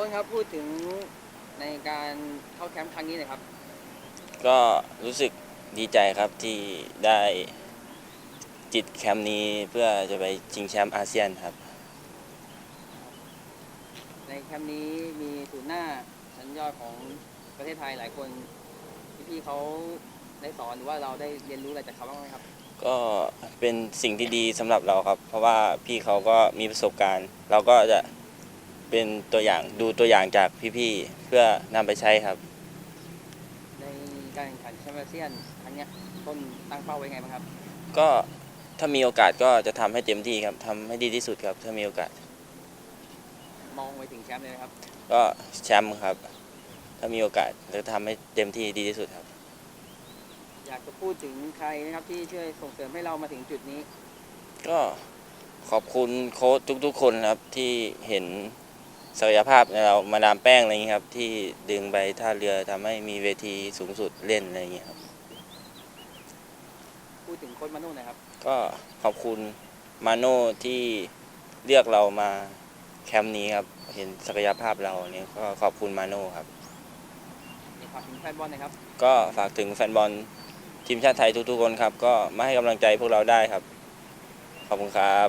ต้นครับพูดถึงในการเข้าแคมป์ครั้งนี้หน่อยครับ ก็รู้สึกดีใจครับที่ได้จิตแคมป์นี้เพื่อจะไปชิงแชมป์อาเซียนครับ ในแคมป์นี้มีศูนย์หน้าชั้นยอดของประเทศไทยหลายคนพี่ๆเขาได้สอนหรือว่าเราได้เรียนรู้อะไรจากเขาบ้างไหมครับ ก็เป็นสิ่งที่ดีสำหรับเราครับ เพราะว่าพี่เขาก็มีประสบการณ์ เราก็จะ เป็นตัวอย่างดูตัวอย่างจากพี่ๆเพื่อนำไปใช้ครับ ในการแข่งขันแชมป์อาเซียนครั้งเนี้ยต้นตั้งเป้าไว้ไงบ้างครับ ก็ถ้ามีโอกาสก็จะทำให้เต็มที่ครับทำให้ดีที่สุดครับ ถ้ามีโอกาสมองไปถึงแชมป์เลยนะครับ ก็แชมป์ครับ ถ้ามีโอกาสจะทำให้เต็มที่ดีที่สุดครับ อยากจะพูดถึงใครนะครับที่ช่วยส่งเสริมให้เรามาถึงจุดนี้ ก็ขอบคุณโค้ชทุกๆ คนครับที่เห็น ศักยภาพในเรามาดามแป้งอะไรอย่างนี้ยครับ ที่ดึงไปท่าเรือทำให้มีเวทีสูงสุดเล่นอะไรอย่างนี้ยครับ พูดถึงโค้ชมาโน่หน่อยครับ ก็ขอบคุณมาโน่ที่เลือกเรามาแคมป์นี้ครับ เห็นศักยภาพเราเนี่ยก็ขอบคุณมาโน่ครับฝากถึงแฟนบอลหน่อยครับ ก็ฝากถึงแฟนบอลทีมชาติไทยทุกๆคนครับ ก็มาให้กำลังใจพวกเราได้ครับ ขอบคุณครับ